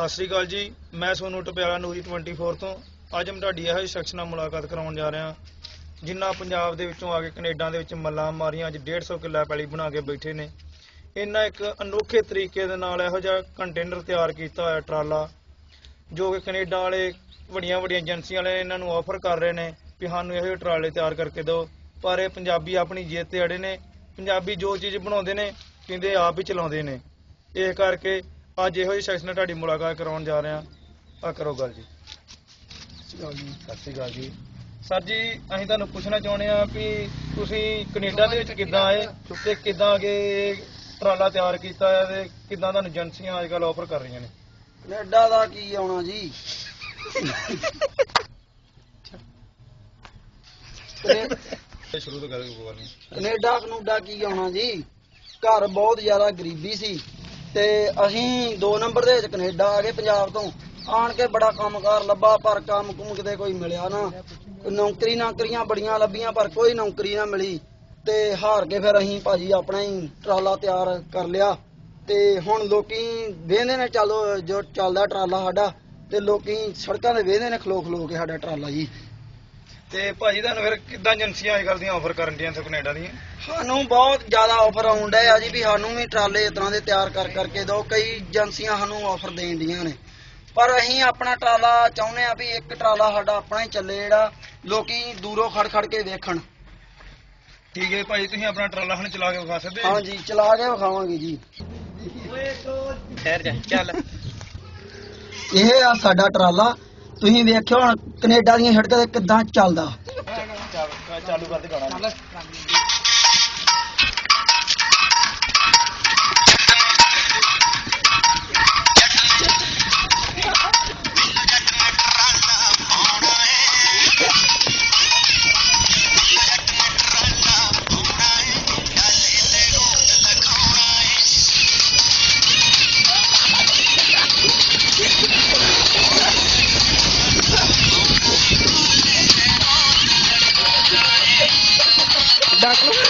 ਸਤਿ ਸ੍ਰੀ ਅਕਾਲ ਜੀ। ਮੈਂ ਸੋਨੂ ਟਪਿਆਲਾ, ਨੂਰੀ 24 ਤੋਂ। ਅੱਜ ਮੈਂ ਤੁਹਾਡੀ ਇਹੋ ਸ਼ਖਸ ਨਾਲ ਮੁਲਾਕਾਤ ਕਰਾਉਣ ਜਾ ਰਿਹਾ ਜਿਨ੍ਹਾਂ ਪੰਜਾਬ ਦੇ ਵਿੱਚੋਂ ਆ ਕੇ ਕੈਨੇਡਾ ਦੇ ਵਿੱਚ ਮੱਲਾਂ ਮਾਰੀਆਂ, ਅੱਜ 150 ਕਿੱਲਾ ਪੈਲੀ ਬਣਾ ਕੇ ਬੈਠੇ ਨੇ। ਇਹਨਾਂ ਇੱਕ ਅਨੋਖੇ ਤਰੀਕੇ ਦੇ ਨਾਲ ਇਹੋ ਜਿਹਾ ਕੰਟੇਨਰ ਤਿਆਰ ਕੀਤਾ ਹੋਇਆ ਟਰਾਲਾ, ਜੋ ਕਿ ਕੈਨੇਡਾ ਵਾਲੇ ਵੱਡੀਆਂ ਵੱਡੀਆਂ ਏਜੰਸੀਆਂ ਵਾਲੇ ਇਹਨਾਂ ਨੂੰ ਆਫਰ ਕਰ ਰਹੇ ਨੇ ਕਿ ਸਾਨੂੰ ਇਹੋ ਜਿਹੇ ਟਰਾਲੇ ਤਿਆਰ ਕਰਕੇ ਦਿਓ। ਪਰ ਇਹ ਪੰਜਾਬੀ ਆਪਣੀ ਜਿੱਤ ਤੇ ਅੜੇ ਨੇ। ਪੰਜਾਬੀ ਜੋ ਚੀਜ਼ ਬਣਾਉਂਦੇ ਨੇ, ਕਹਿੰਦੇ ਆਪ ਹੀ ਚਲਾਉਂਦੇ ਨੇ। ਇਹ ਕਰਕੇ ਅੱਜ ਇਹੋ ਜਿਹੇ ਸ਼ਖਸ ਨਾਲ ਤੁਹਾਡੀ ਮੁਲਾਕਾਤ ਕਰਾਉਣ ਜਾ ਰਹੇ ਹਾਂ। ਆ ਕਰੋ ਗੱਲ ਜੀ। ਸਤਿ ਸ਼੍ਰੀ ਅਕਾਲ ਜੀ। ਸਰ ਜੀ ਅਸੀਂ ਤੁਹਾਨੂੰ ਪੁੱਛਣਾ ਚਾਹੁੰਦੇ ਆ ਵੀ ਤੁਸੀਂ ਕੈਨੇਡਾ ਦੇ ਵਿੱਚ ਕਿੱਦਾਂ ਆਏ ਤੇ ਕਿੱਦਾਂ ਅਗੇ ਟਰਾਲਾ ਤਿਆਰ ਕੀਤਾ ਹੈ ਤੇ ਕਿੱਦਾਂ ਤੁਹਾਨੂੰ ਏਜੰਸੀਆਂ ਅੱਜ ਕੱਲ੍ਹ ਆਫਰ ਕਰ ਰਹੀਆਂ ਨੇ? ਕੈਨੇਡਾ ਦਾ ਕੀ ਆਉਣਾ ਜੀ? ਸ਼ੁਰੂ ਤੋਂ ਗੱਲ ਕੋਈ ਨਹੀਂ। ਕੈਨੇਡਾ ਕਨੂਡਾ ਕੀ ਆਉਣਾ ਜੀ? ਘਰ ਬਹੁਤ ਜ਼ਿਆਦਾ ਗਰੀਬੀ ਸੀ। ਤੇ ਅਸੀਂ ਦੋ ਨੰਬਰ ਦੇ ਵਿੱਚ ਕੈਨੇਡਾ ਆ ਗਏ ਪੰਜਾਬ ਤੋਂ। ਆਣ ਕੇ ਬੜਾ ਕੰਮਕਾਰ ਲੱਭਾ, ਪਰ ਕੰਮ ਕੁਮ ਕਿਤੇ ਕੋਈ ਮਿਲਿਆ ਨਾ। ਨੌਕਰੀ ਨਾਕਰੀਆਂ ਬੜੀਆਂ ਲੱਭੀਆਂ, ਪਰ ਕੋਈ ਨੌਕਰੀ ਨਾ ਮਿਲੀ। ਤੇ ਹਾਰ ਕੇ ਫਿਰ ਅਸੀਂ ਭਾਜੀ ਆਪਣਾ ਹੀ ਟਰਾਲਾ ਤਿਆਰ ਕਰ ਲਿਆ। ਤੇ ਹੁਣ ਲੋਕੀ ਵੇਹਦੇ ਨੇ, ਚੱਲ ਜੋ ਚੱਲਦਾ ਟਰਾਲਾ ਸਾਡਾ, ਤੇ ਲੋਕੀ ਸੜਕਾਂ ਤੇ ਵੇਹਦੇ ਨੇ ਖਲੋ ਖਲੋ ਕੇ ਸਾਡਾ ਟਰਾਲਾ ਜੀ। ਤੇ ਭਾਜੀ ਤੁਹਾਨੂੰ ਫਿਰ ਕਿੱਦਾਂ ਏਜੰਸੀਆਂ ਅੱਜ ਕੱਲ੍ਹ ਦੀਆਂ ਆਫਰ ਕਰਨ ਦੀਆਂ ਇੱਥੇ ਕੈਨੇਡਾ ਦੀਆਂ? ਸਾਨੂੰ ਬਹੁਤ ਜ਼ਿਆਦਾ ਆਫਰ ਆਉਣ ਡਏ ਆ ਜੀ ਵੀ ਸਾਨੂੰ ਵੀ ਟਰਾਲੇ ਇਸ ਤਰ੍ਹਾਂ ਦੇ ਤਿਆਰ ਕਰ ਕਰਕੇ ਦਿਓ। ਕਈ ਏਜੰਸੀਆਂ ਸਾਨੂੰ ਆਫਰ ਦੇਣ ਡੀਆਂ ਨੇ। ਪਰ ਅਸੀਂ ਆਪਣਾ ਟਰਾਲਾ ਚਾਹੁੰਦੇ ਆ ਵੀ ਇੱਕ ਟਰਾਲਾ ਸਾਡਾ ਆਪਣਾ ਹੀ ਚੱਲੇ ਜਿਹੜਾ ਲੋਕੀ ਦੂਰੋਂ ਖੜ ਖੜ ਕੇ ਵੇਖਣ। ਠੀਕ ਹੈ ਭਾਜੀ ਤੁਸੀਂ ਆਪਣਾ ਟਰਾਲਾ ਹੁਣ ਚਲਾ ਕੇ ਵਿਖਾ ਸਕਦੇ ਹੋ? ਹਾਂਜੀ ਚਲਾ ਕੇ ਵਿਖਾਵਾਂਗੇ ਜੀ। ਠਹਿਰ ਜਾ ਚੱਲ। ਇਹ ਆ ਸਾਡਾ ਟਰਾਲਾ। ਤੁਸੀਂ ਵੇਖਿਓ ਹੁਣ ਕੈਨੇਡਾ ਦੀਆਂ ਸੜਕਾਂ ਤੇ ਕਿੱਦਾਂ ਚੱਲਦਾ ਚਾਲੂ ਕਰ ਦੇ ਗਾਣਾ спектаклю.